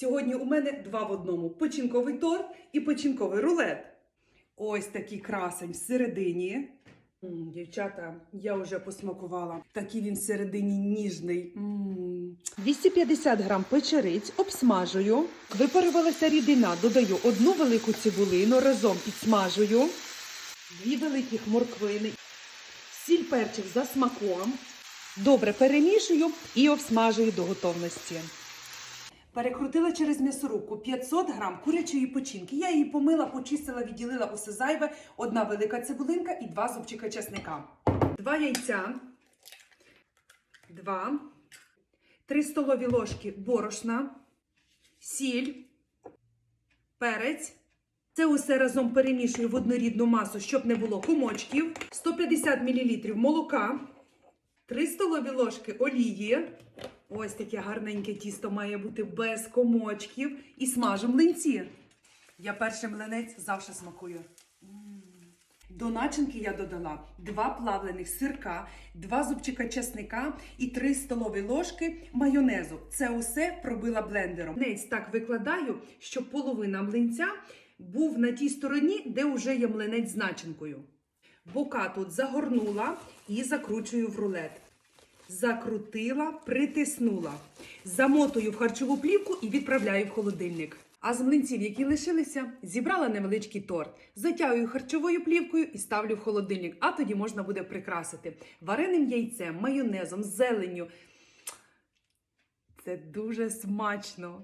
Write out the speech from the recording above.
Сьогодні у мене два в одному: печінковий торт і печінковий рулет. Ось такий красень всередині. М, дівчата, я вже посмакувала. Такий він всередині ніжний. М. 250 грам печериць обсмажую. Випарувалася рідина, додаю одну велику цибулину, разом підсмажую. Дві великих морквини. Сіль перчик за смаком. Добре перемішую і обсмажую до готовності. Перекрутила через м'ясорубку 500 грам курячої печінки. Я її помила, почистила, відділила усе зайве, одна велика цибулинка і два зубчика чесника. Два яйця, два, три столові ложки борошна, сіль, перець. Це усе разом перемішую в однорідну масу, щоб не було комочків. 150 мл молока, 3 столові ложки олії. Ось таке гарненьке тісто має бути без комочків. І смажу млинці. Я перший млинець завжди смакую. До начинки я додала два плавлених сирка, два зубчика чесника і три столові ложки майонезу. Це усе пробила блендером. Млинець так викладаю, щоб половина млинця був на тій стороні, де вже є млинець з начинкою. Бока тут загорнула і закручую в рулет. Закрутила, притиснула. Замотую в харчову плівку і відправляю в холодильник. А з млинців, які лишилися, зібрала невеличкий торт, затягую харчовою плівкою і ставлю в холодильник. А тоді можна буде прикрасити вареним яйцем, майонезом, зеленню. Це дуже смачно.